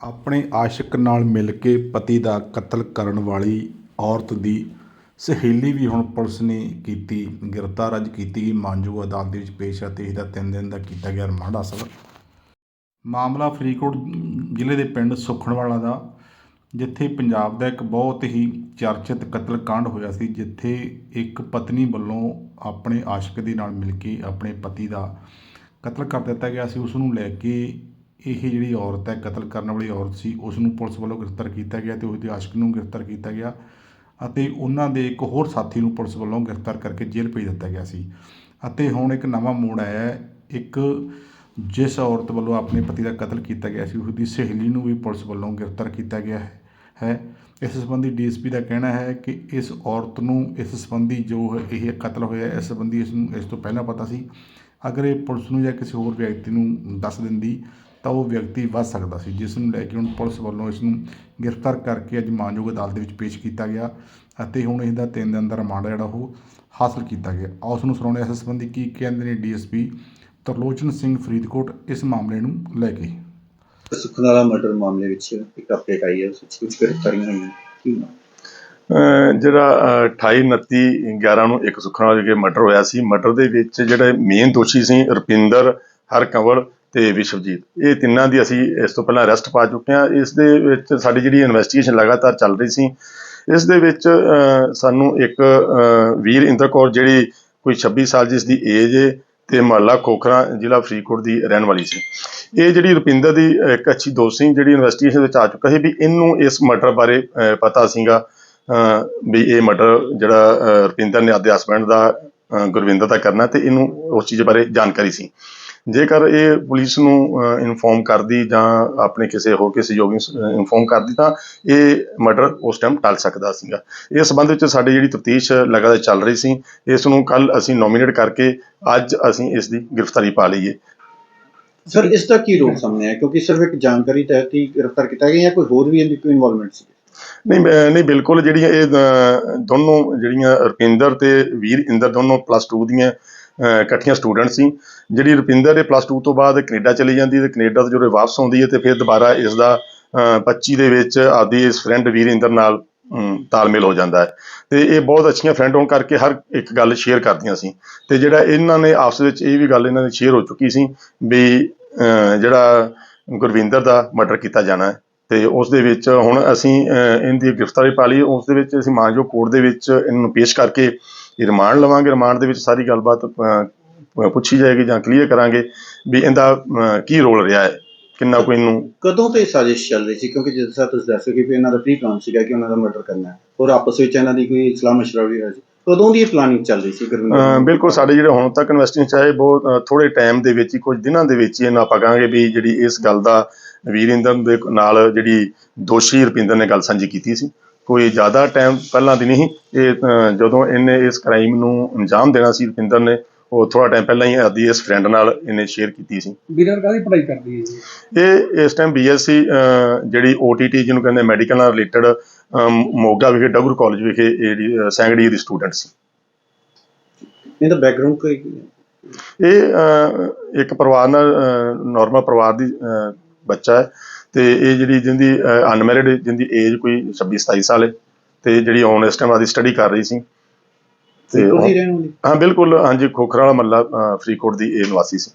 ਆਪਣੇ ਆਸ਼ਿਕ ਨਾਲ ਮਿਲ ਕੇ ਪਤੀ ਦਾ ਕਤਲ ਕਰਨ ਵਾਲੀ ਔਰਤ ਦੀ ਸਹੇਲੀ ਵੀ ਹੁਣ ਪੁਲਿਸ ਨੇ ਕੀਤੀ, ਗ੍ਰਿਫਤਾਰ। ਅੱਜ ਕੀਤੀ ਗਈ ਮਾਨਯੋਗ ਅਦਾਲਤ ਦੇ ਵਿੱਚ ਪੇਸ਼ ਹੈ ਤੇ ਇਹਦਾ ਤਿੰਨ ਦਿਨ ਦਾ ਕੀਤਾ ਗਿਆ ਰਿਮਾਂਡ ਹਾਸਲ। ਮਾਮਲਾ ਫਰੀਦਕੋਟ ਜ਼ਿਲ੍ਹੇ ਦੇ ਪਿੰਡ ਸੁਖਣਵਾਲਾ ਦਾ, ਜਿੱਥੇ ਪੰਜਾਬ ਦਾ ਇੱਕ ਬਹੁਤ ਹੀ ਚਰਚਿਤ ਕਤਲ ਕਾਂਡ ਹੋਇਆ ਸੀ, ਜਿੱਥੇ ਇੱਕ ਪਤਨੀ ਵੱਲੋਂ ਆਪਣੇ ਆਸ਼ਿਕ ਦੇ ਨਾਲ ਮਿਲ ਕੇ ਆਪਣੇ ਪਤੀ ਦਾ ਕਤਲ ਕਰ ਦਿੱਤਾ ਗਿਆ ਸੀ। ਉਸ ਨੂੰ ਲੈ ਕੇ ਇਹ ਜਿਹੜੀ ਔਰਤ ਹੈ, ਕਤਲ ਕਰਨ ਵਾਲੀ ਔਰਤ ਸੀ ਉਸ ਨੂੰ ਪੁਲਿਸ ਵੱਲੋਂ ਗ੍ਰਿਫਤਾਰ ਕੀਤਾ ਗਿਆ ਤੇ ਉਸਦੇ ਆਸ਼ਕ ਨੂੰ ਗ੍ਰਿਫਤਾਰ ਕੀਤਾ ਗਿਆ ਅਤੇ ਉਹਨਾਂ ਦੇ ਇੱਕ ਹੋਰ ਸਾਥੀ ਨੂੰ ਪੁਲਿਸ ਵੱਲੋਂ ਗ੍ਰਿਫਤਾਰ ਕਰਕੇ ਜੇਲ੍ਹ ਭੇਜ ਦਿੱਤਾ ਗਿਆ ਸੀ। ਅਤੇ ਹੁਣ ਇੱਕ ਨਵਾਂ ਮੋੜ ਆਇਆ ਹੈ। ਇੱਕ ਜਿਸ ਔਰਤ ਵੱਲੋਂ ਆਪਣੇ ਪਤੀ ਦਾ ਕਤਲ ਕੀਤਾ ਗਿਆ ਸੀ ਉਸ ਦੀ ਸਹੇਲੀ ਨੂੰ ਵੀ ਪੁਲਿਸ ਵੱਲੋਂ ਗ੍ਰਿਫਤਾਰ ਕੀਤਾ ਗਿਆ ਹੈ ਹੈ। ਇਸ ਸੰਬੰਧੀ ਡੀਐਸਪੀ ਦਾ ਕਹਿਣਾ ਹੈ ਕਿ ਇਸ ਔਰਤ ਨੂੰ ਇਸ ਸੰਬੰਧੀ ਜੋ ਇਹ ਕਤਲ ਹੋਇਆ, ਇਸ ਸੰਬੰਧੀ ਇਸ ਨੂੰ ਇਸ ਤੋਂ ਪਹਿਲਾਂ ਪਤਾ ਸੀ। ਅਗਰ ਇਹ ਪੁਲਿਸ ਨੂੰ ਜਾਂ ਕਿਸੇ ਹੋਰ ਵਿਅਕਤੀ ਨੂੰ ਦੱਸ ਦਿੰਦੀ ਤਾਂ ਉਹ ਵਿਅਕਤੀ ਵੱਧ ਸਕਦਾ ਸੀ ਜਿਸ ਨੂੰ ਲੈ ਕੇ ਹੁਣ ਪੁਲਿਸ ਵੱਲੋਂ ਇਸ ਨੂੰ ਗ੍ਰਿਫਤਾਰ ਕਰਕੇ ਅੱਜ ਮਾਨਯੋਗ ਅਦਾਲਤ ਦੇ ਵਿੱਚ ਪੇਸ਼ ਕੀਤਾ ਗਿਆ ਅਤੇ ਹੁਣ ਇਸ ਦਾ ਤਿੰਨ ਦਿਨ ਦਾ ਰਿਮਾਂਡ ਜਿਹੜਾ ਉਹ ਹਾਸਲ ਕੀਤਾ ਗਿਆ। ਉਸ ਨੂੰ ਸੁਣਾਉਂਦੇ ਹਾਂ ਇਸ ਸੰਬੰਧੀ ਕੀ ਕਹਿੰਦੇ ਨੇ ਡੀਐਸਪੀ ਤਰਲੋਚਨ ਸਿੰਘ ਫਰੀਦਕੋਟ ਇਸ ਮਾਮਲੇ ਨੂੰ ਲੈ ਕੇ? ਸੁਖਨਾਲਾ ਮਰਡਰ ਮਾਮਲੇ ਵਿੱਚ ਇੱਕ ਅਪਡੇਟ ਆਈ ਹੈ ਉਸ ਵਿੱਚ ਕੁਝ ਗ੍ਰਿਫਤਾਰੀਆਂ ਹੋਈਆਂ ਕੀ ਨਾ ਜਿਹੜਾ ਅਹ 28 29 11 ਨੂੰ ਇੱਕ ਸੁਖਨਾ ਜਿਹੜੇ ਮਰਡਰ ਹੋਇਆ ਸੀ। ਮਰਡਰ ਦੇ ਵਿੱਚ ਜਿਹੜੇ ਮੇਨ ਦੋਸ਼ੀ ਸੀ ਰੁਪਿੰਦਰ ਹਰਕੰਵਲ ਤੇ ਵਿਸ਼ਵਜੀਤ ਇਹ ਤਿੰਨਾਂ ਦੀ ਅਸੀਂ ਇਸ ਤੋਂ ਪਹਿਲਾਂ ਅਰੈਸਟ ਪਾ ਚੁੱਕੇ ਹਾਂ। ਇਸ ਦੇ ਵਿੱਚ ਸਾਡੀ ਜਿਹੜੀ ਇਨਵੈਸਟੀਗੇਸ਼ਨ ਲਗਾਤਾਰ ਚੱਲ ਰਹੀ ਸੀ, ਇਸ ਦੇ ਵਿੱਚ ਸਾਨੂੰ ਇੱਕ ਵੀਰ ਇੰਦਰ ਕੌਰ ਜਿਹੜੀ ਕੋਈ 26 ਸਾਲ ਜਿਸ ਦੀ ਏਜ ਹੈ ਤੇ ਮਹੱਲਾ ਖੋਖਰਾ, ਜ਼ਿਲ੍ਹਾ ਫਰੀਦਕੋਟ ਦੀ ਰਹਿਣ ਵਾਲੀ ਸੀ। ਇਹ ਜਿਹੜੀ ਰੁਪਿੰਦਰ ਦੀ ਇੱਕ ਅੱਛੀ ਦੋਸਤ ਸੀ, ਜਿਹੜੀ ਇਨਵੈਸਟੀਗੇਸ਼ਨ ਵਿੱਚ ਆ ਚੁੱਕਾ ਸੀ ਵੀ ਇਹਨੂੰ ਇਸ ਮਰਡਰ ਬਾਰੇ ਪਤਾ ਸੀਗਾ ਵੀ ਇਹ ਮਰਡਰ ਜਿਹੜਾ ਰੁਪਿੰਦਰ ਨੇ ਆਪਦੇ ਹਸਬੰਡ ਦਾ ਗੁਰਵਿੰਦਰ ਦਾ ਕਰਨਾ ਤੇ ਇਹਨੂੰ ਉਸ ਚੀਜ਼ ਬਾਰੇ ਜਾਣਕਾਰੀ ਸੀ। ਜੇਕਰ ਇਹ ਪੁਲਿਸ ਨੂੰ ਇਨਫੋਰਮ ਕਰਦੀ ਜਾਂ ਆਪਣੇ ਕਿਸੇ ਹੋਰ ਕਿਸੇ ਸਹਿਯੋਗੀ ਨੂੰ ਇਨਫੋਰਮ ਕਰਦੀ ਤਾਂ ਇਹ ਮਰਡਰ ਉਸ ਟਾਈਮ ਟਲ ਸਕਦਾ ਸੀਗਾ। ਇਸ ਸੰਬੰਧ ਵਿੱਚ ਸਾਡੀ ਜਿਹੜੀ ਤਫਤੀਸ਼ ਲਗਾਤਾਰ ਚੱਲ ਰਹੀ ਸੀ ਇਸ ਨੂੰ ਕੱਲ ਅਸੀਂ ਨੋਮੀਨੇਟ ਕਰਕੇ ਅੱਜ ਅਸੀਂ ਇਸ ਦੀ ਗ੍ਰਿਫਤਾਰੀ ਪਾ ਲਈ ਹੈ ਸਰ ਇਸ ਦਾ ਕੀ ਰੋਲ ਸਾਹਮਣੇ ਆਇਆ? ਕਿਉਂਕਿ ਸਿਰਫ ਇੱਕ ਜਾਣਕਾਰੀ ਤਹਿਤ ਹੀ ਗ੍ਰਿਫਤਾਰ ਕੀਤਾ ਗਿਆ ਜਾਂ ਕੋਈ ਹੋਰ ਵੀ ਇਹਦੀ ਕੋਈ ਇਨਵੋਲਵਮੈਂਟ ਸੀ? ਨਹੀਂ ਨਹੀਂ ਬਿਲਕੁਲ ਜਿਹੜੀਆਂ ਇਹ ਦੋਨੋਂ ਜਿਹੜੀਆਂ ਰੁਪਿੰਦਰ ਤੇ ਵੀਰ ਇੰਦਰ ਦੋਨੋਂ ਪਲੱਸ 2 ਦੀਆਂ ਇਕੱਠੀਆਂ ਸਟੂਡੈਂਟ ਸੀ ਜਿਹੜੀ ਰੁਪਿੰਦਰ ਇਹ ਪਲੱਸ 2 ਤੋਂ ਬਾਅਦ ਕੈਨੇਡਾ ਚਲੀ ਜਾਂਦੀ ਹੈ ਤੇ ਕੈਨੇਡਾ ਤੋਂ ਜਦੋਂ ਵਾਪਸ ਆਉਂਦੀ ਹੈ ਤੇ ਫਿਰ ਦੁਬਾਰਾ ਇਸ ਦਾ 25 ਦੇ ਵਿੱਚ ਆਪਦੀ ਇਸ ਫਰੈਂਡ ਵੀਰ ਇੰਦਰ ਨਾਲ ਤਾਲਮੇਲ ਹੋ ਜਾਂਦਾ ਹੈ। ਤੇ ਇਹ ਬਹੁਤ ਅੱਛੀਆਂ ਫਰੈਂਡ ਹੋਣ ਕਰਕੇ ਹਰ ਇੱਕ ਗੱਲ ਸ਼ੇਅਰ ਕਰਦੀਆਂ ਸੀ। ਤੇ ਜਿਹੜਾ ਇਹਨਾਂ ਨੇ ਆਪਸ ਵਿੱਚ ਇਹ ਵੀ ਗੱਲ ਇਹਨਾਂ ਦੀ ਸ਼ੇਅਰ ਹੋ ਚੁੱਕੀ ਸੀ ਵੀ ਜਿਹੜਾ ਗੁਰਵਿੰਦਰ ਦਾ ਮਰਡਰ ਕੀਤਾ ਜਾਣਾ ਹੈ। ਤੇ ਉਸ ਦੇ ਵਿੱਚ ਹੁਣ ਅਸੀਂ ਅਹ, ਇਹਦੀ ਗ੍ਰਿਫਤਾਰੀ ਪਾ ਲਈ। ਉਸ ਦੇ ਵਿੱਚ ਅਸੀਂ ਮਾਨਯੋਗ ਕੋਰਟ ਦੇ ਵਿੱਚ ਇਹਨਾਂ ਨੂੰ ਪੇਸ਼ ਕਰਕੇ ਇਹ ਰਿਮਾਂਡ ਲਵਾਂਗੇ ਰਿਮਾਂਡ ਦੇ ਵਿੱਚ ਸਾਰੀ ਗੱਲਬਾਤ ਪੁੱਛੀ ਜਾਏਗੀ ਜਾਂ ਕਲੀਅਰ ਕਰਾਂਗੇ ਵੀ ਇਹਦਾ ਕੀ ਰੋਲ ਰਿਹਾ ਹੈ ਕਿੰਨਾ ਕੋਈ ਇਹਨੂੰ ਕਦੋਂ ਤੋਂ ਇਹ ਸਾਜ਼ਿਸ਼ ਚੱਲ ਰਹੀ ਸੀ? ਕਿਉਂਕਿ ਜਿਸ ਤਰ੍ਹਾਂ ਤੁਸੀਂ ਦੱਸੋ ਕਿ ਇਹਨਾਂ ਦਾ ਪ੍ਰੀ ਪਲਾਨ ਸੀਗਾ ਕਿ ਉਹਨਾਂ ਦਾ ਮਰਡਰ ਕਰਨਾ ਹੈ। ਔਰ ਆਪਸ ਵਿੱਚ ਇਹਨਾਂ ਦੀ ਕੋਈ ਸਲਾਹ ਮਸ਼ਵਰਾ ਵੀ ਸੀ। ਕਦੋਂ ਦੀ ਪਲਾਨਿੰਗ ਚੱਲ ਰਹੀ ਸੀ ਗੁਰਵਿੰਦਰ? ਬਿਲਕੁਲ ਸਾਡੇ ਜਿਹੜੇ ਹੁਣ ਤੱਕ ਇਨਵੈਸਟੀਗੇਸ਼ਨ ਚਾਹੇ ਬਹੁਤ ਥੋੜੇ ਟਾਈਮ ਦੇ ਵਿੱਚ ਹੀ ਕੁਝ ਦਿਨਾਂ ਦੇ ਵਿੱਚ ਹੀ ਇਹਨਾਂ ਆਪਾਂ ਕਹਾਂਗੇ ਵੀ ਜਿਹੜੀ ਇਸ ਗੱਲ ਦਾ ਵੀਰਿੰਦਰ ਦੇ ਨਾਲ ਜਿਹੜੀ ਦੋਸ਼ੀ ਰੁਪਿੰਦਰ ਨੇ ਗੱਲ ਸਾਂਝੀ ਕੀਤੀ ਸੀ। ਕੋਈ ਜ਼ਿਆਦਾ ਟਾਈਮ ਪਹਿਲਾਂ ਦੀ ਨਹੀਂ ਇਹ ਜਦੋਂ ਇਹਨੇ ਇਸ ਕ੍ਰਾਈਮ ਨੂੰ ਅੰਜਾਮ ਦੇਣਾ ਸੀ ਰੁਪਿੰਦਰ ਨੇ ਉਹ ਥੋੜਾ ਟਾਈਮ ਪਹਿਲਾਂ ਹੀ ਆਦੀ ਇਸ ਫਰੈਂਡ ਨਾਲ ਇਹਨੇ ਸ਼ੇਅਰ ਕੀਤੀ ਸੀ। ਵੀਰਾਂ ਕਾਹਦੀ ਪੜ੍ਹਾਈ ਕਰਦੀ ਹੈ ਜੀ? ਇਹ ਇਸ ਟਾਈਮ ਬੀਐਸਸੀ ਜਿਹੜੀ OTT ਜਿਹਨੂੰ ਕਹਿੰਦੇ ਮੈਡੀਕਲ ਨਾਲ ਰਿਲੇਟਡ ਮੋਗਾ ਵਿਖੇ ਡਗਰੂ ਕਾਲਜ ਵਿਖੇ ਇਹ ਜਿਹੜੀ ਸੈਂਗੜੀ ਦੀ ਸਟੂਡੈਂਟ ਸੀ। ਇਹਦਾ ਬੈਕਗ੍ਰਾਉਂਡ ਕੋਈ ਇਹ ਇੱਕ ਪਰਿਵਾਰ ਨਾਲ ਨਾਰਮਲ ਪਰਿਵਾਰ ਦੀ ਬੱਚਾ ਹੈ। ਤੇ ਇਹ ਜਿਹੜੀ ਜਿੰਦੀ ਅਨਮੈਰਿਡ ਜਿੰਦੀ ਏਜ ਕੋਈ 26 27 ਸਾਲ ਹੈ ਤੇ ਜਿਹੜੀ ਹੁਣ ਇਸ ਟਾਈਮ ਆਦੀ ਸਟੱਡੀ ਕਰ ਰਹੀ ਸੀ। ਤੇ ਹਾਂ ਬਿਲਕੁਲ ਹਾਂਜੀ ਖੋਖਰਾ ਵਾਲਾ ਮੱਲਾ ਫਰੀਦਕੋਟ ਦੀ ਇਹ ਨਿਵਾਸੀ ਸੀ।